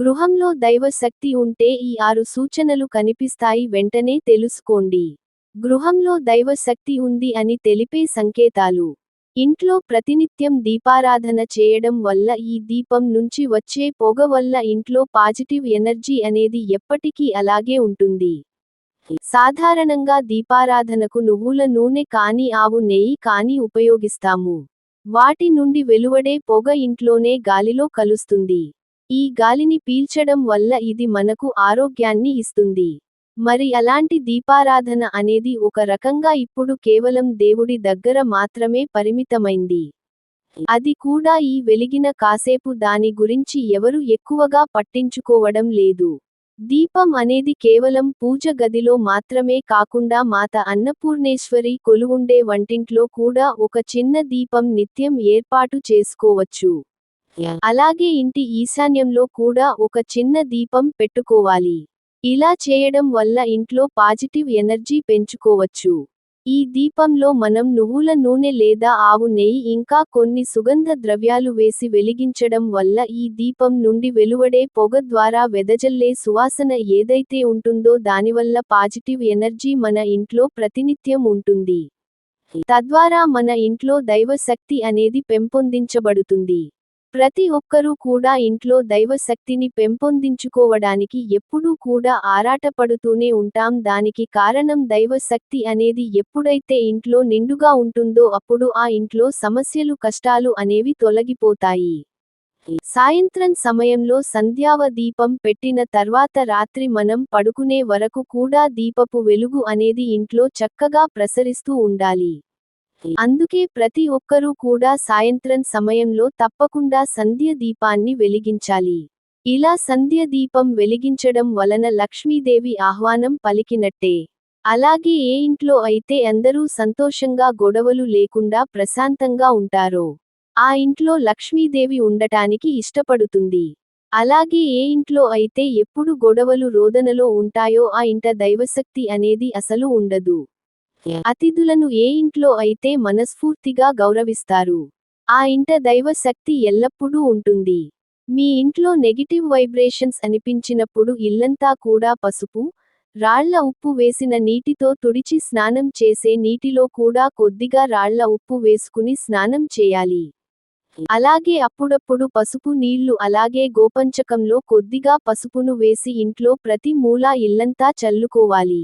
గృహంలో దైవశక్తి ఉంటే ఈ ఆరు సూచనలు కనిపిస్తాయి వెంటనే తెలుసుకోండి. గృహంలో దైవశక్తి ఉంది అని తెలిపే సంకేతాలు. ఇంట్లో ప్రతినిత్యం దీపారాధన చేయడం వల్ల ఈ దీపం నుంచి వచ్చే పొగ వల్ల ఇంట్లో పాజిటివ్ ఎనర్జీ అనేది ఎప్పటికీ అలాగే ఉంటుంది. సాధారణంగా దీపారాధనకు నువ్వుల నూనె కాని ఆవు నెయ్యి కాని ఉపయోగిస్తాము. వాటి నుండి వెలువడే పొగ ఇంట్లోనే గాలిలో కలుస్తుంది. ఈ గాలిని పీల్చడం వల్ల ఇది మనకు ఆరోగ్యాన్ని ఇస్తుంది. మరి అలాంటి దీపారాధన అనేది ఒక రకంగా ఇప్పుడు కేవలం దేవుడి దగ్గర మాత్రమే పరిమితమైంది. అది కూడా ఈ వెలిగిన కాసేపు దాని గురించి ఎవరు ఎక్కువగా పట్టించుకోవడం లేదు. దీపం అనేది కేవలం పూజ గదిలో మాత్రమే కాకుండా మాత అన్నపూర్ణేశ్వరి కొలువుండే వంటింట్లో కూడా ఒక చిన్న దీపం నిత్యం ఏర్పాటు చేసుకోవచ్చు. అలాగే ఇంటి ఈశాన్యంలో కూడా ఒక చిన్న దీపం పెట్టుకోవాలి. ఇలా చేయడం వల్ల ఇంట్లో పాజిటివ్ ఎనర్జీ పెంచుకోవచ్చు. ఈ దీపంలో మనం నువ్వుల నూనె లేదా ఆవు నెయ్యి ఇంకా కొన్ని సుగంధ ద్రవ్యాలు వేసి వెలిగించడం వల్ల ఈ దీపం నుండి వెలువడే పొగ ద్వారా వెదజల్లే సువాసన ఏదైతే ఉంటుందో దానివల్ల పాజిటివ్ ఎనర్జీ మన ఇంట్లో ప్రతినిత్యం ఉంటుంది. తద్వారా మన ఇంట్లో దైవశక్తి అనేది పెంపొందించబడుతుంది. ప్రతి ఒక్కరూ కూడా ఇంట్లో దైవ శక్తిని పెంపొందించుకోవడానికి ఎప్పుడూ కూడా ఆరాటపడుతూనే ఉంటాం. దానికి కారణం దైవశక్తి అనేది ఎప్పుడైతే ఇంట్లో నిండుగా ఉంటుందో అప్పుడు ఆ ఇంట్లో సమస్యలు కష్టాలు అనేవి తొలగిపోతాయి. సాయంత్రం సమయంలో సంధ్యావ దీపం పెట్టిన తర్వాత రాత్రి మనం పడుకునే వరకు కూడా దీపపు వెలుగు అనేది ఇంట్లో చక్కగా ప్రసరిస్తూ ఉండాలి. అందుకే ప్రతి ఒక్కరూ కూడా సాయంత్రం సమయంలో తప్పకుండా సంధ్య దీపాన్ని వెలిగించాలి. ఇలా సంధ్య దీపం వెలిగించడం వలన లక్ష్మీదేవి ఆహ్వానం పలికినట్టే. అలాగే ఏ ఇంట్లో అయితే అందరూ సంతోషంగా గొడవలు లేకుండా ప్రశాంతంగా ఉంటారో ఆ ఇంట్లో లక్ష్మీదేవి ఉండటానికి ఇష్టపడుతుంది. అలాగే ఏ ఇంట్లో అయితే ఎప్పుడు గొడవలు రోదనలో ఉంటాయో ఆ ఇంట దైవశక్తి అనేది అసలు ఉండదు. అతిథులను ఏ ఇంట్లో అయితే మనస్ఫూర్తిగా గౌరవిస్తారు ఆ ఇంట దైవ శక్తి ఎల్లప్పుడూ ఉంటుంది. మీ ఇంట్లో నెగిటివ్ వైబ్రేషన్స్ అనిపించినప్పుడు ఇల్లంతా కూడా పసుపు రాళ్ళ ఉప్పు వేసిన నీటితో తుడిచి స్నానం చేసే నీటిలో కూడా కొద్దిగా రాళ్ళ ఉప్పు వేసుకుని స్నానం చేయాలి. అలాగే అప్పుడప్పుడు పసుపు నీళ్ళు అలాగే గోపంచకంలో కొద్దిగా పసుపును వేసి ఇంట్లో ప్రతి మూలా ఇల్లంతా చల్లుకోవాలి.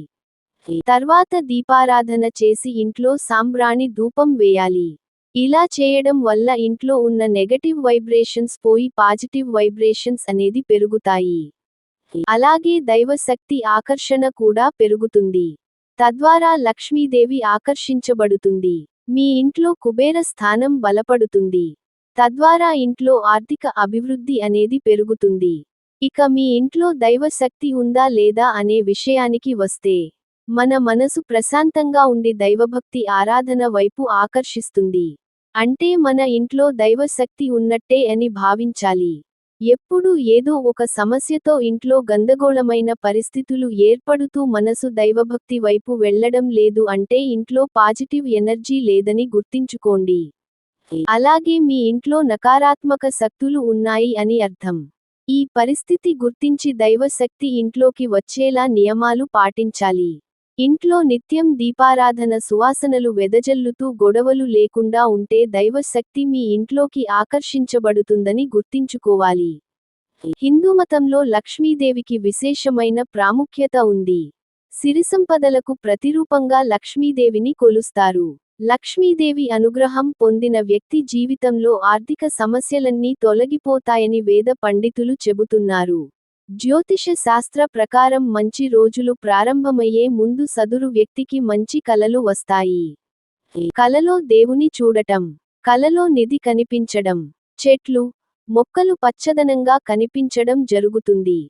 తర్వాత దీపారాధన చేసి ఇంట్లో సాంబ్రాణి ధూపం వేయాలి. ఇలా చేయడం వల్ల ఇంట్లో ఉన్న నెగటివ్ వైబ్రేషన్స్ పోయి పాజిటివ్ వైబ్రేషన్స్ అనేది పెరుగుతాయి. అలాగే దైవశక్తి ఆకర్షణ కూడా పెరుగుతుంది. తద్వారా లక్ష్మీదేవి ఆకర్షించబడుతుంది. మీ ఇంట్లో కుబేర స్థానం బలపడుతుంది. తద్వారా ఇంట్లో ఆర్థిక అభివృద్ధి అనేది పెరుగుతుంది. ఇక మీ ఇంట్లో దైవశక్తి ఉందా లేదా అనే విషయానికి వస్తే మన మనసు ప్రశాంతంగా ఉండి దైవభక్తి ఆరాధన వైపు ఆకర్షిస్తుంది. అంటే మన ఇంట్లో దైవశక్తి ఉన్నట్టే అని భావించాలి. ఎప్పుడూ ఏదో ఒక సమస్యతో ఇంట్లో గందగోళమైన పరిస్థితులు ఏర్పడుతూ మనసు దైవభక్తి వైపు వెళ్ళడం లేదు అంటే ఇంట్లో పాజిటివ్ ఎనర్జీ లేదని గుర్తించుకోండి. అలాగే మీ ఇంట్లో నకారాత్మక శక్తులు ఉన్నాయి అని అర్థం. ఈ పరిస్థితి గుర్తించి దైవశక్తి ఇంట్లోకి వచ్చేలా నియమాలు పాటించాలి. ఇంట్లో నిత్యం దీపారాధన సువాసనలు వెదజల్లుతూ గొడవలు లేకుండా ఉంటే దైవశక్తి మీ ఇంట్లోకి ఆకర్షించబడుతుందని గుర్తించుకోవాలి. హిందూమతంలో లక్ష్మీదేవికి విశేషమైన ప్రాముఖ్యత ఉంది. సిరిసంపదలకు ప్రతిరూపంగా లక్ష్మీదేవిని కొలుస్తారు. లక్ష్మీదేవి అనుగ్రహం పొందిన వ్యక్తి జీవితంలో ఆర్థిక సమస్యలన్నీ తొలగిపోతాయని వేద పండితులు చెబుతున్నారు. జ్యోతిష శాస్త్ర ప్రకారం మంచి రోజులు ప్రారంభమయ్యే ముందు సదురు వ్యక్తికి మంచి కలలు వస్తాయి. కలలో దేవుని చూడటం కలలో నిధి కనిపించడం చెట్లు మొక్కలు పచ్చదనంగా కనిపించడం జరుగుతుంది.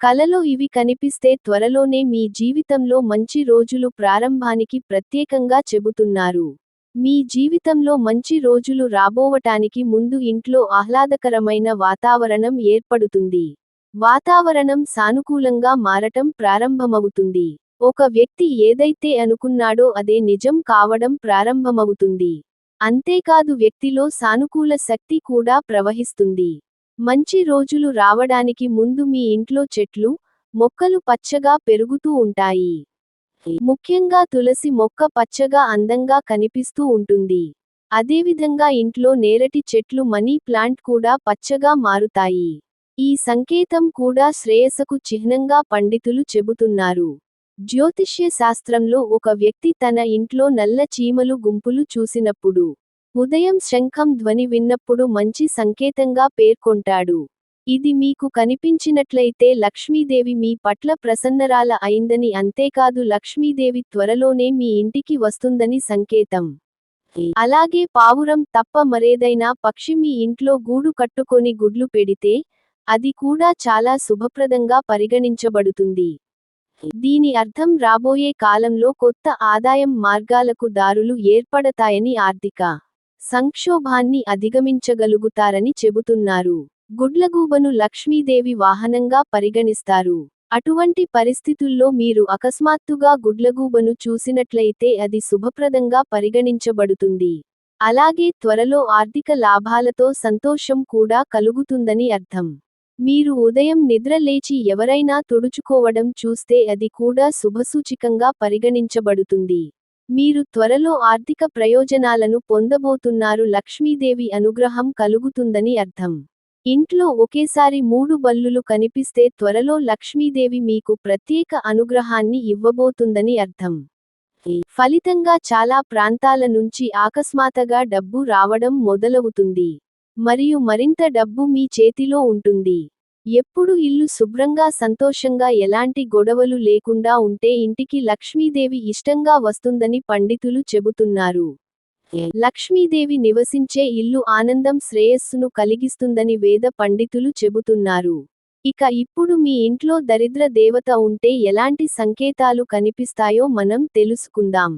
కలలో ఇవి కనిపిస్తే త్వరలోనే మీ జీవితంలో మంచి రోజులు ప్రారంభానికి ప్రత్యేకంగా చెబుతున్నారు. మీ జీవితంలో మంచి రోజులు రాబోవటానికి ముందు ఇంట్లో ఆహ్లాదకరమైన వాతావరణం ఏర్పడుతుంది. వాతావరణం సానుకూలంగా మారటం ప్రారంభమవుతుంది. ఒక వ్యక్తి ఏదైతే అనుకున్నాడో అదే నిజం కావడం ప్రారంభమవుతుంది. అంతేకాదు వ్యక్తిలో సానుకూల శక్తి కూడా ప్రవహిస్తుంది. మంచి రోజులు రావడానికి ముందు మీ ఇంట్లో చెట్లు మొక్కలు పచ్చగా పెరుగుతూ ఉంటాయి. ముఖ్యంగా తులసి మొక్క పచ్చగా అందంగా కనిపిస్తూ ఉంటుంది. అదేవిధంగా ఇంట్లో నేరటి చెట్లు మనీ ప్లాంట్ కూడా పచ్చగా మారుతాయి. ఈ సంకేతం కూడా శ్రేయస్సుకు చిహ్నంగా పండితులు చెబుతున్నారు. జ్యోతిష్య శాస్త్రంలో ఒక వ్యక్తి తన ఇంట్లో నల్ల చీమలు గుంపులు చూసినప్పుడు ఉదయం శంఖం ధ్వని విన్నప్పుడు మంచి సంకేతంగా పేర్కొంటాడు. ఇది మీకు కనిపించినట్లయితే లక్ష్మీదేవి మీ పట్ల ప్రసన్నరాల అయిందని అంతేకాదు లక్ష్మీదేవి త్వరలోనే మీ ఇంటికి వస్తుందని సంకేతం. అలాగే పావురం తప్ప మరేదైనా పక్షి మీ ఇంట్లో గూడు కట్టుకొని గుడ్లు పెడితే అది కూడా చాలా శుభప్రదంగా పరిగణించబడుతుంది. దీని అర్థం రాబోయే కాలంలో కొత్త ఆదాయం మార్గాలకు దారులు ఏర్పడతాయని ఆర్థిక సంక్షోభాన్ని అధిగమించగలుగుతారని చెబుతున్నారు. గుడ్లగూబను లక్ష్మీదేవి వాహనంగా పరిగణిస్తారు. అటువంటి పరిస్థితుల్లో మీరు అకస్మాత్తుగా గుడ్లగూబను చూసినట్లయితే అది శుభప్రదంగా పరిగణించబడుతుంది. అలాగే త్వరలో ఆర్థిక లాభాలతో సంతోషం కూడా కలుగుతుందని అర్థం. మీరు ఉదయం నిద్ర లేచి ఎవరైనా తుడుచుకోవడం చూస్తే అది కూడా శుభసూచికంగా పరిగణించబడుతుంది. మీరు త్వరలో ఆర్థిక ప్రయోజనాలను పొందబోతున్నారు. లక్ష్మీదేవి అనుగ్రహం కలుగుతుందని అర్థం. ఇంట్లో ఒకేసారి మూడు బల్లులు కనిపిస్తే త్వరలో లక్ష్మీదేవి మీకు ప్రత్యేక అనుగ్రహాన్ని ఇవ్వబోతుందని అర్థం. ఫలితంగా చాలా ప్రాంతాల నుంచి ఆకస్మాతగా డబ్బు రావడం మొదలవుతుంది. మరియు మరింత డబ్బు మీ చేతిలో ఉంటుంది. ఎప్పుడు ఇల్లు శుభ్రంగా సంతోషంగా ఎలాంటి గొడవలు లేకుండా ఉంటే ఇంటికి లక్ష్మీదేవి ఇష్టంగా వస్తుందని పండితులు చెబుతున్నారు. లక్ష్మీదేవి నివసించే ఇల్లు ఆనందం శ్రేయస్సును కలిగిస్తుందని వేద పండితులు చెబుతున్నారు. ఇక ఇప్పుడు మీ ఇంట్లో దరిద్ర దేవత ఉంటే ఎలాంటి సంకేతాలు కనిపిస్తాయో మనం తెలుసుకుందాం.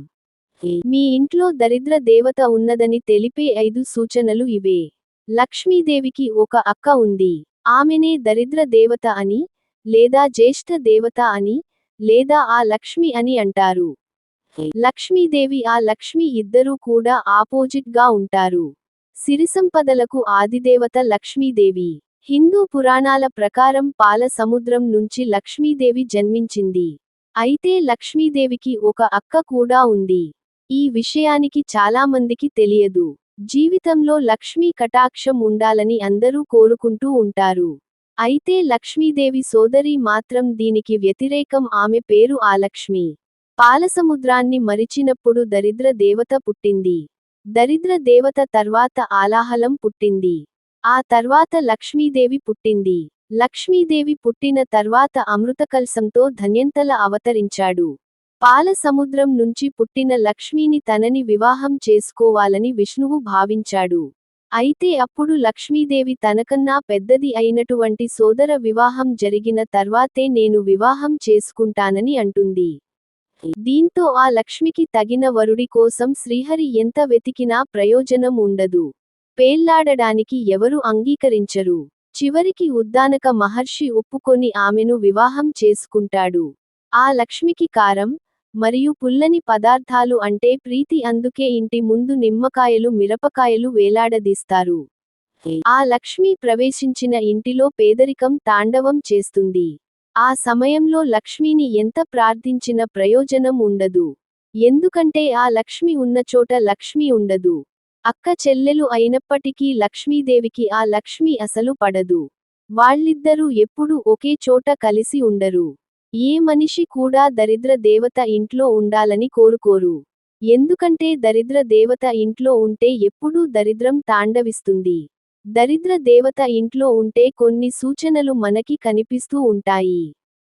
మీ ఇంట్లో దరిద్ర దేవత ఉన్నదని తెలిపే ఐదు సూచనలు ఇవే. లక్ష్మీదేవికి ఒక అక్క ఉంది. ఆమెనే దరిద్ర దేవత అని లేదా జ్యేష్ఠ దేవత అని లేదా ఆ లక్ష్మి అని అంటారు. లక్ష్మీదేవి ఆ లక్ష్మి ఇద్దరూ కూడా ఆపోజిట్గా ఉంటారు. సిరిసంపదలకు ఆదిదేవత లక్ష్మీదేవి. హిందూ పురాణాల ప్రకారం పాల సముద్రం నుంచి లక్ష్మీదేవి జన్మించింది. అయితే లక్ష్మీదేవికి ఒక అక్క కూడా ఉంది. ఈ విషయానికి చాలామందికి తెలియదు. జీవితంలో లక్ష్మీ కటాక్షం ఉండాలని అందరూ కోరుకుంటూ ఉంటారు. అయితే లక్ష్మీదేవి సోదరి మాత్రం దీనికి వ్యతిరేకం ఆమె పేరు ఆలక్ష్మి పాలసముద్రాన్ని మరిచినప్పుడు దరిద్ర దేవత పుట్టింది. దరిద్ర దేవత తర్వాత ఆలాహలం పుట్టింది. ఆ తర్వాత లక్ష్మీదేవి పుట్టింది. లక్ష్మీదేవి పుట్టిన తర్వాత అమృతకల్సంతో ధన్యంతల అవతరించాడు. పాలసముద్రం నుంచి పుట్టిన లక్ష్మీని తనని వివాహం చేసుకోవాలని విష్ణువు భావించాడు. అయితే అప్పుడు లక్ష్మీదేవి తనకన్నా పెద్దది అయినటువంటి సోదర వివాహం జరిగిన తర్వాతే నేను వివాహం చేసుకుంటానని అంటుంది. దీంతో ఆ లక్ష్మికి తగిన వరుడి కోసం శ్రీహరి ఎంత వెతికినా ప్రయోజనం ఉండదు. పేల్లాడడానికి ఎవరు అంగీకరించరు. చివరికి ఉద్దానక మహర్షి ఒప్పుకొని ఆమెను వివాహం చేసుకుంటాడు. ఆ లక్ష్మికి కారం మరియు పుల్లని పదార్థాలు అంటే ప్రీతి అందుకే ఇంటి ముందు నిమ్మకాయలు మిరపకాయలు వేలాడదీస్తారు. ఆ లక్ష్మి ప్రవేశించిన ఇంటిలో పేదరికం తాండవం చేస్తుంది. ఆ సమయంలో లక్ష్మిని ఎంత ప్రార్థించిన ప్రయోజనం ఉండదు. ఎందుకంటే ఆ లక్ష్మి ఉన్న చోట లక్ష్మి ఉండదు. అక్క చెల్లెలు అయినప్పటికీ లక్ష్మీదేవికి ఆ లక్ష్మి అసలు పడదు. వాళ్ళిద్దరూ ఎప్పుడూ ఒకే చోట కలిసి ఉండరు. ఏ మనిషి కూడా దరిద్ర దేవత ఇంట్లో ఉండాలని కోరుకోరు. ఎందుకంటే దరిద్ర దేవత ఇంట్లో ఉంటే ఎప్పుడూ దరిద్రం తాండవిస్తుంది. దరిద్ర దేవత ఇంట్లో ఉంటే కొన్ని సూచనలు మనకి కనిపిస్తూ ఉంటాయి.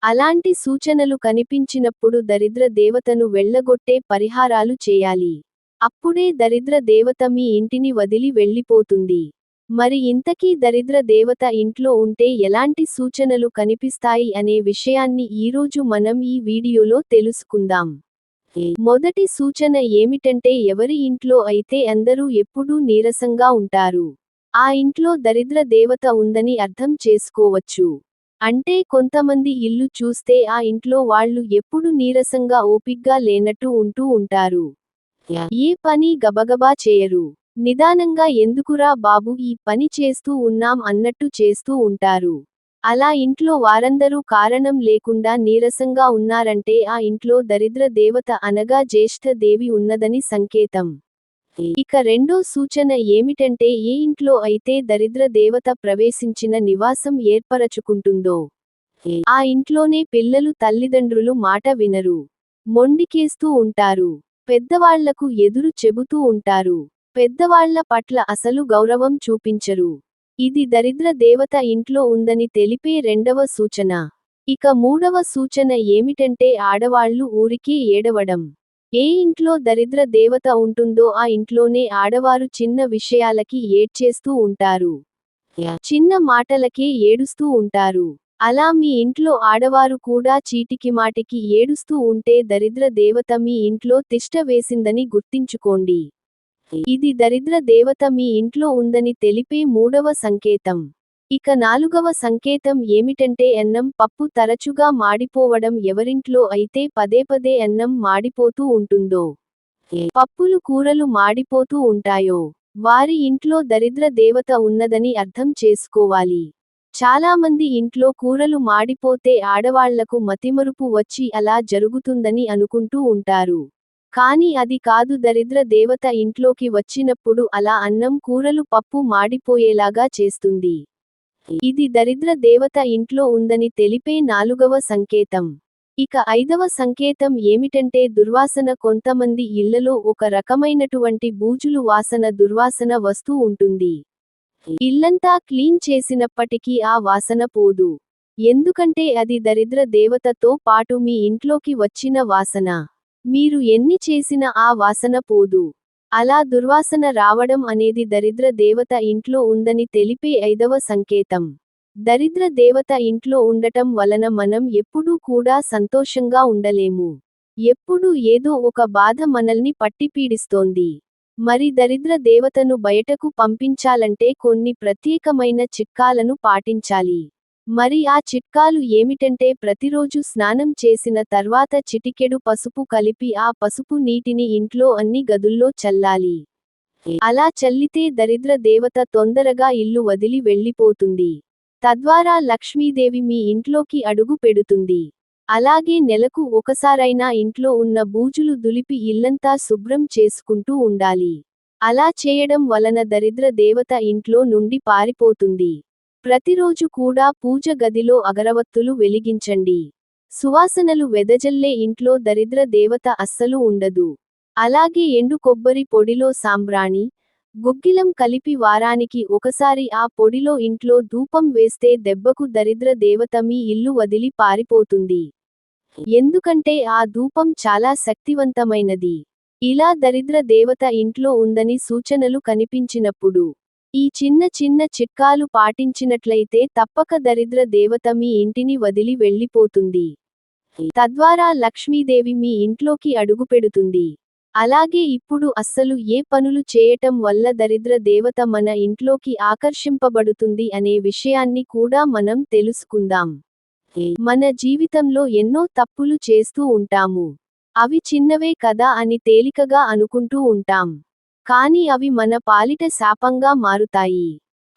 అలాంటి సూచనలు కనిపించినప్పుడు దరిద్ర దేవతను వెళ్ళగొట్టే పరిహారాలు చేయాలి. అప్పుడే దరిద్ర దేవత మీ ఇంటిని వదిలి వెళ్ళిపోతుంది. మరి ఇంతకీ దరిద్ర దేవత ఇంట్లో ఉంటే ఎలాంటి సూచనలు కనిపిస్తాయి అనే విషయాన్ని ఈరోజు మనం ఈ వీడియోలో తెలుసుకుందాం. మొదటి సూచన ఏమిటంటే ఎవరి ఇంట్లో అయితే అందరూ ఎప్పుడూ నీరసంగా ఉంటారు ఆ ఇంట్లో దరిద్ర దేవత ఉందని అర్థం చేసుకోవచ్చు. అంటే కొంతమంది ఇల్లు చూస్తే ఆ ఇంట్లో వాళ్ళు ఎప్పుడు నీరసంగా ఓపిగ్గా లేనట్టు ఉంటూ ఉంటారు. ఏ పని గబగబా చేయరు. నిదానంగా ఎందుకురా బాబు ఈ పని చేస్తూ ఉన్నాం అన్నట్టు చేస్తూ ఉంటారు. అలా ఇంట్లో వారందరూ కారణం లేకుండా నీరసంగా ఉన్నారంటే ఆ ఇంట్లో దరిద్ర దేవత అనగా జ్యేష్ఠ దేవి ఉన్నదని సంకేతం. ఇక రెండో సూచన ఏమిటంటే ఏ ఇంట్లో అయితే దరిద్ర దేవత ప్రవేశించిన నివాసం ఏర్పరచుకుంటుందో ఆ ఇంట్లోనే పిల్లలు తల్లిదండ్రులు మాట వినరు మొండికేస్తూ ఉంటారు పెద్దవాళ్ళకు ఎదురు చెబుతూ ఉంటారు. పెద్దవాళ్ళ పట్ల అసలు గౌరవం చూపించరు. ఇది దరిద్ర దేవత ఇంట్లో ఉందని తెలిపే రెండవ సూచన. ఇక మూడవ సూచన ఏమిటంటే ఆడవాళ్ళు ఊరికే ఏడవడం. ఏ ఇంట్లో దరిద్ర దేవత ఉంటుందో ఆ ఇంట్లోనే ఆడవారు చిన్న విషయాలకి ఏడ్చేస్తూ ఉంటారు. చిన్న మాటలకే ఏడుస్తూ ఉంటారు. అలా మీ ఇంట్లో ఆడవారు కూడా చీటికి మాటికి ఏడుస్తూ ఉంటే దరిద్ర దేవత మీ ఇంట్లో తిష్ట వేసిందని గుర్తించుకోండి. ఇది దరిద్ర దేవత మీ ఇంట్లో ఉందని తెలిపే మూడవ సంకేతం. ఇక నాలుగవ సంకేతం ఏమిటంటే అన్నం పప్పు తరచుగా మాడిపోవడం ఎవరింట్లో అయితే పదే పదే అన్నం మాడిపోతూ ఉంటుందో. పప్పులు కూరలు మాడిపోతూ ఉంటాయో. వారి ఇంట్లో దరిద్ర దేవత ఉన్నదని అర్థం చేసుకోవాలి. చాలామంది ఇంట్లో కూరలు మాడిపోతే ఆడవాళ్ళకు మతిమరుపు వచ్చి అలా జరుగుతుందని అనుకుంటూ ఉంటారు. కాని అది కాదు దరిద్ర దేవత ఇంట్లోకి వచ్చినప్పుడు అలా అన్నం కూరలు పప్పు మాడిపోయేలాగా చేస్తుంది. ఇది దరిద్ర దేవత ఇంట్లో ఉందని తెలిపే నాలుగవ సంకేతం. ఇక ఐదవ సంకేతం ఏమిటంటే దుర్వాసన కొంతమంది ఇళ్ళలో ఒక రకమైనటువంటి బూజులు వాసన దుర్వాసన వస్తూ ఉంటుంది. ఇల్లంతా క్లీన్ చేసినప్పటికీ ఆ వాసన పోదు. ఎందుకంటే అది దరిద్ర దేవతతో పాటు మీ ఇంట్లోకి వచ్చిన వాసన. మీరు ఎన్ని చేసినా ఆ వాసన పోదు. అలా దుర్వాసన రావడం అనేది దరిద్ర దేవత ఇంట్లో ఉందని తెలిపే ఐదవ సంకేతం. దరిద్ర దేవత ఇంట్లో ఉండటం వలన మనం ఎప్పుడూ కూడా సంతోషంగా ఉండలేము. ఎప్పుడూ ఏదో ఒక బాధ మనల్ని పట్టిపీడిస్తోంది. మరి దరిద్ర దేవతను బయటకు పంపించాలంటే కొన్ని ప్రత్యేకమైన చిక్కాలను పాటించాలి. మరి ఆ చిట్కాలు ఏమిటంటే ప్రతిరోజు స్నానం చేసిన తర్వాత చిటికెడు పసుపు కలిపి ఆ పసుపు నీటిని ఇంట్లో అన్ని గదుల్లో చల్లాలి. అలా చల్లితే దరిద్ర దేవత తొందరగా ఇల్లు వదిలి వెళ్ళిపోతుంది. తద్వారా లక్ష్మీదేవి మీ ఇంట్లోకి అడుగు పెడుతుంది. అలాగే నెలకు ఒకసారైనా ఇంట్లో ఉన్న బూజులు దులిపి ఇల్లంతా శుభ్రం చేసుకుంటూ ఉండాలి. అలా చేయడం వలన దరిద్ర దేవత ఇంట్లో నుండి పారిపోతుంది. ప్రతిరోజు కూడా పూజ గదిలో అగరవత్తులు వెలిగించండి. సువాసనలు వెదజల్లే ఇంట్లో దరిద్ర దేవత అస్సలు ఉండదు. అలాగే ఎండు కొబ్బరి పొడిలో సాంబ్రాణి గుగ్గిలం కలిపి వారానికి ఒకసారి ఆ పొడిలో ఇంట్లో ధూపం వేస్తే దెబ్బకు దరిద్ర దేవత మీ ఇల్లు వదిలి పారిపోతుంది. ఎందుకంటే ఆ ధూపం చాలా శక్తివంతమైనది. ఇలా దరిద్ర దేవత ఇంట్లో ఉందని సూచనలు కనిపించినప్పుడు ఈ చిన్న చిన్న చిట్కాలు పాటించినట్లయితే తప్పక దరిద్ర దేవత మీ ఇంటిని వదిలి వెళ్ళిపోతుంది. తద్వారా లక్ష్మీదేవి మీ ఇంట్లోకి అడుగుపెడుతుంది. అలాగే ఇప్పుడు అస్సలు ఏ పనులు చేయటం వల్ల దరిద్ర దేవత మన ఇంట్లోకి ఆకర్షింపబడుతుంది అనే విషయాన్ని కూడా మనం తెలుసుకుందాం. మన జీవితంలో ఎన్నో తప్పులు చేస్తూ ఉంటాము. అవి చిన్నవే కదా అని తేలికగా అనుకుంటూ ఉంటాం. కాని అవి మన పాలిట శాపంగా మారుతాయి.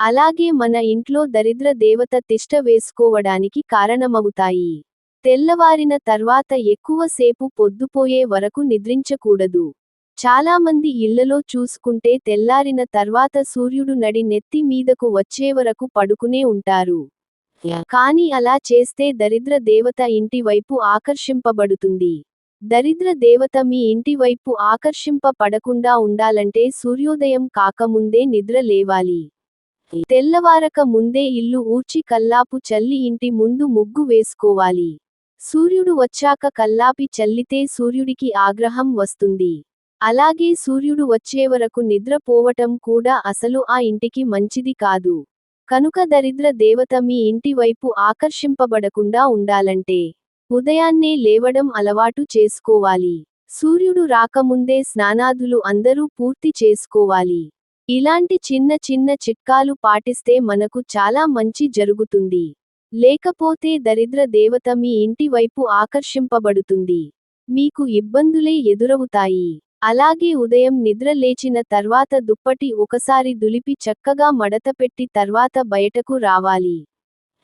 అలాగే మన ఇంట్లో దరిద్ర దేవత తిష్ట వేసుకోవడానికి కారణమవుతాయి తెల్లవారిన తర్వాత ఎక్కువసేపు పొద్దుపోయే వరకు నిద్రించకూడదు. చాలామంది ఇళ్ళలో చూసుకుంటే తెల్లారిన తర్వాత సూర్యుడు నడి నెత్తి మీదకు వచ్చే వరకు పడుకునే ఉంటారు. కాని అలా చేస్తే దరిద్ర దేవత ఇంటి వైపు ఆకర్షింపబడుతుంది. దరిద్ర దేవత మీ ఇంటి వైపు ఆకర్షింప పడకుండా ఉండాలంటే సూర్యోదయం కాకముందే నిద్ర లేవాలి. తెల్లవారక ముందే ఇల్లు ఊర్చి కల్లాపు చల్లి ఇంటి ముందు ముగ్గు వేసుకోవాలి. సూర్యుడు వచ్చాక కల్లాపి చల్లితే సూర్యుడికి ఆగ్రహం వస్తుంది. అలాగే సూర్యుడు వచ్చే వరకు నిద్రపోవటం కూడా అసలు ఆ ఇంటికి మంచిది కాదు. కనుక దరిద్ర దేవత మీ ఇంటి వైపు ఆకర్షింపబడకుండా ఉండాలంటే ఉదయాన్నే లేవడం అలవాటు చేసుకోవాలి. సూర్యుడు రాకముందే స్నానాదులు అందరూ పూర్తి చేసుకోవాలి. ఇలాంటి చిన్న చిన్న చిట్కాలు పాటిస్తే మనకు చాలా మంచి జరుగుతుంది. లేకపోతే దరిద్ర దేవత మీ ఇంటి వైపు ఆకర్షింపబడుతుంది. మీకు ఇబ్బందులే ఎదురవుతాయి. అలాగే ఉదయం నిద్ర లేచిన తర్వాత దుప్పటి ఒకసారి దులిపి చక్కగా మడతపెట్టి తర్వాత బయటకు రావాలి.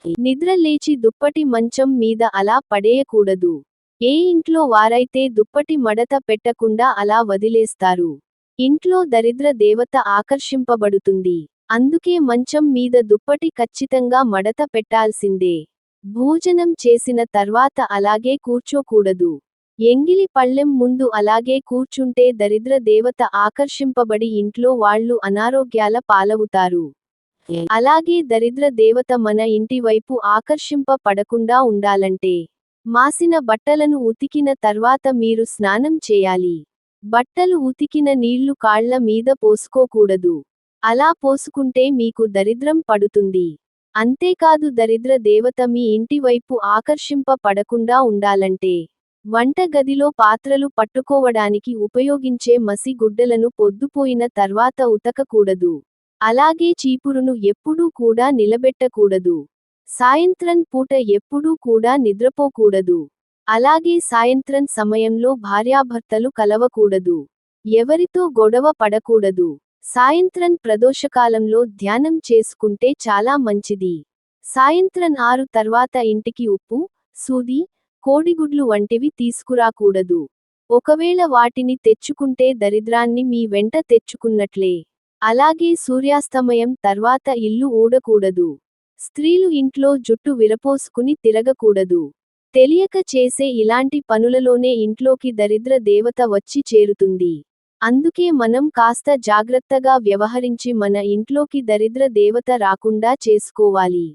నిద్ర లేచి దుప్పటి మంచం మీద అలా పడేయకూడదు. ఏ ఇంట్లో వారైతే దుప్పటి మడత పెట్టకుండా అలా వదిలేస్తారు. ఇంట్లో దరిద్ర దేవత ఆకర్షింపబడుతుంది. అందుకే మంచం మీద దుప్పటి ఖచ్చితంగా మడత పెట్టాల్సిందే. భోజనం చేసిన తర్వాత అలాగే కూర్చోకూడదు. ఎంగిలి పళ్ళెం ముందు అలాగే కూర్చుంటే దరిద్ర దేవత ఆకర్షింపబడి ఇంట్లో వాళ్ళు అనారోగ్యాల పాలవుతారు. అలాగే దరిద్ర దేవత మన ఇంటి వైపు ఆకర్షింప పడకుండా ఉండాలంటే మాసిన బట్టలను ఉతికిన తర్వాత మీరు స్నానం చేయాలి. బట్టలు ఉతికిన నీళ్ళు కాళ్ళ మీద పోసుకోకూడదు. అలా పోసుకుంటే మీకు దరిద్రం పడుతుంది. అంతేకాదు దరిద్ర దేవత మీ ఇంటి వైపు ఆకర్షింప పడకుండా ఉండాలంటే వంటగదిలో పాత్రలు పట్టుకోవడానికి ఉపయోగించే మసి గుడ్డలను పొద్దుపోయిన తర్వాత ఉతకకూడదు. అలాగే చీపురును ఎప్పుడూ కూడా నిలబెట్టకూడదు. సాయంత్రం పూట ఎప్పుడూ కూడా నిద్రపోకూడదు. అలాగే సాయంత్రం సమయంలో భార్యాభర్తలు కలవకూడదు. ఎవరితో గొడవ పడకూడదు. సాయంత్రం ప్రదోషకాలంలో ధ్యానం చేసుకుంటే చాలా మంచిది. సాయంత్రం ఆరు తర్వాత ఇంటికి ఉప్పు సూది కోడిగుడ్లు వంటివి తీసుకురాకూడదు. ఒకవేళ వాటిని తెచ్చుకుంటే దరిద్రాన్ని మీ వెంట తెచ్చుకున్నట్లే. అలాగే సూర్యాస్తమయం తర్వాత ఇల్లు ఊడకూడదు. స్త్రీలు ఇంట్లో జుట్టు విరపోసుకుని తిరగకూడదు. తెలియక చేసే ఇలాంటి పనులలోనే ఇంట్లోకి దరిద్ర దేవత వచ్చి చేరుతుంది. అందుకే మనం కాస్త జాగ్రత్తగా వ్యవహరించి మన ఇంట్లోకి దరిద్ర దేవత రాకుండా చేసుకోవాలి.